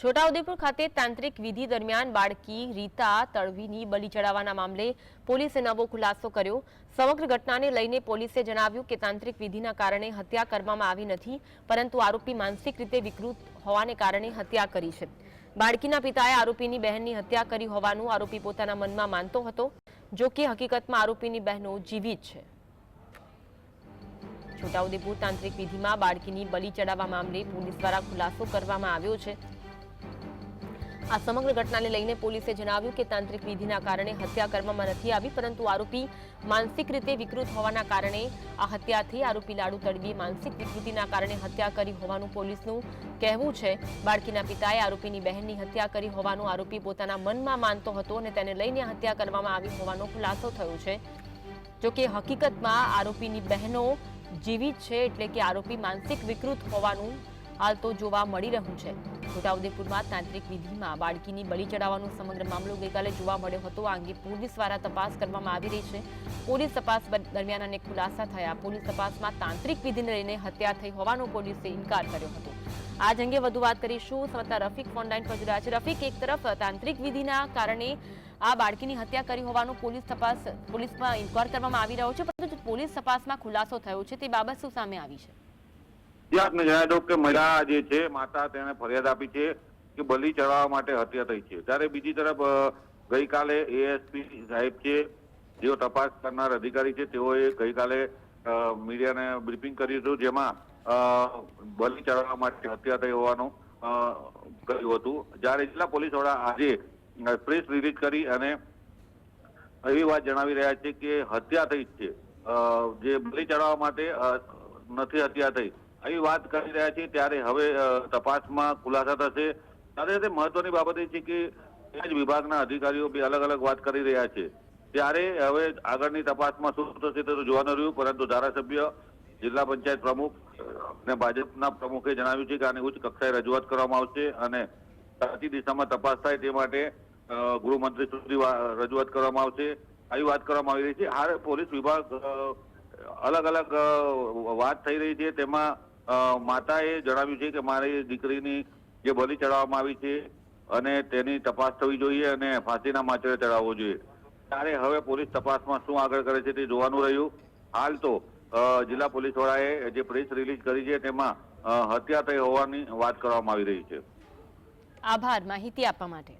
છોટાઉદેપુર ખાતે તાંત્રિક વિધિ દરમિયાન બાળકી રીતા તળવીની બલી ચડાવવાના મામલે પોલીસે નવો ખુલાસો કર્યો. સમગ્ર ઘટનાને લઈને પોલીસે જણાવ્યું કે તાંત્રિક વિધિના કારણે હત્યા કરવામાં આવી નથી, પરંતુ આરોપી માનસિક રીતે વિકૃત હોવાને કારણે હત્યા કરી છે. બાળકીના પિતાએ આરોપીની બહેનની હત્યા કરી હોવાનું આરોપી પોતાના મનમાં માનતો હતો, જો કે હકીકતમાં આરોપીની બહેનો જીવિત છે. છોટાઉદેપુર તાંત્રિક વિધિમાં બાળકીની બલી ચડાવવા મામલે પોલીસ દ્વારા ખુલાસો કરવામાં આવ્યો છે. આ સમગ્ર ઘટનાને લઈને પોલીસે જણાવ્યું કે તાંત્રિક વિધિના કારણે હત્યા કરવામાં નથી આવી, પરંતુ આરોપી માનસિક રીતે વિકૃત હોવાના કારણે આ હત્યા થઈ આરોપી લાડુ તડવીએ માનસિક વિકૃતિના કારણે હત્યા કરી હોવાનું પોલીસનું કહેવું છે. બાળકીના પિતાએ આરોપીની બહેનની હત્યા કરી હોવાનું આરોપી પોતાના મનમાં માનતો હતો અને તેને લઈને હત્યા કરવામાં આવી હોવાનો ખુલાસો થયો છે. જોકે હકીકતમાં આરોપીની બહેનો જીવિત છે એટલે કે આરોપી માનસિક વિકૃત હોવાનું હાલ તો જોવા મળી રહ્યું છે. છોટાઉદેપુરમાં તાંત્રિક વિધિમાં બાળકીની બળી ચડાવવાનો સમગ્ર મામલો ગઈકાલે જોવા મળ્યો હતો. આ અંગે પોલીસ દ્વારા તપાસ કરવામાં આવી રહી છે. પોલીસ તપાસ દરમિયાન અને ખુલાસા થયા. પોલીસ તપાસમાં તાંત્રિક વિધિને લઈને હત્યા થઈ હોવાનો પોલીસે ઇનકાર કર્યો હતો. આજ અંગે વધુ વાત કરીશું. સમતા રફીક ફોનલાઈન પર જોડાયા છે. રફીક, એક તરફ તાંત્રિક વિધિના કારણે આ બાળકીની હત્યા કરી હોવાનું પોલીસ તપાસ, પોલીસમાં ઇન્કવાયર કરવામાં આવી રહ્યો છે. પરંતુ પોલીસ તપાસમાં ખુલાસો થયો છે. તે બાબત શું સામે આવી છે? જે આપને જણાવી દઉં કે મહિલા જે છે, માતા તેણે ફરિયાદ આપી છે કે બલી ચડાવવા માટે હત્યા થઈ છે. ત્યારે બીજી તરફ ગઈકાલે એએસપી સાહેબ છે, જેઓ તપાસ કરનાર અધિકારી છે, તેઓએ ગઈકાલે મીડિયાને બ્રિફિંગ કર્યું હતું, જેમાં બલી ચડાવવા માટે હત્યા થઈ હોવાનું કહ્યું હતું. જ્યારે જિલ્લા પોલીસ વડા આજે પ્રેસ રિલીઝ કરી અને એવી વાત જણાવી રહ્યા છે કે હત્યા થઈ છે. જે બલી ચડાવવા માટે નથી હત્યા થઈ. આવી વાત કરી રહ્યા છીએ, ત્યારે હવે તપાસમાં ખુલાસા થશે. સાથે સાથે મહત્વની બાબત એ છે કે એ જ વિભાગના અધિકારીઓ બી અલગ અલગ વાત કરી રહ્યા છે. ત્યારે હવે આગળની તપાસમાં શું થશે તે જોવાનું રહ્યું, પરંતુ ધારાસભ્ય, જિલ્લા પંચાયત પ્રમુખ અને ભાજપના પ્રમુખે જણાવ્યું છે કે આની ઉચ્ચ કક્ષાએ રજૂઆત કરવામાં આવશે અને સાચી દિશામાં તપાસ થાય તે માટે ગૃહમંત્રી સુધી રજૂઆત કરવામાં આવશે. આવી વાત કરવામાં આવી રહી છે. હાલ પોલીસ વિભાગ અલગ અલગ વાત થઈ રહી છે. તેમાં માતાએ જણાવ્યું છે કે મારી દીકરીની જે બલી ચડાવવામાં આવી છે અને તેની તપાસ થવી જોઈએ અને ફાંસીના માચડે ચડાવવો જોઈએ. ત્યારે હવે પોલીસ તપાસમાં શું આગળ કરે છે તે જોવાનું રહ્યું. હાલ તો જિલ્લા પોલીસ વડાએ જે પ્રેસ રિલીઝ કરી છે તેમાં હત્યા થઈ હોવાની વાત કરવામાં આવી રહી છે. આભાર. માહિતી આપવા માટે.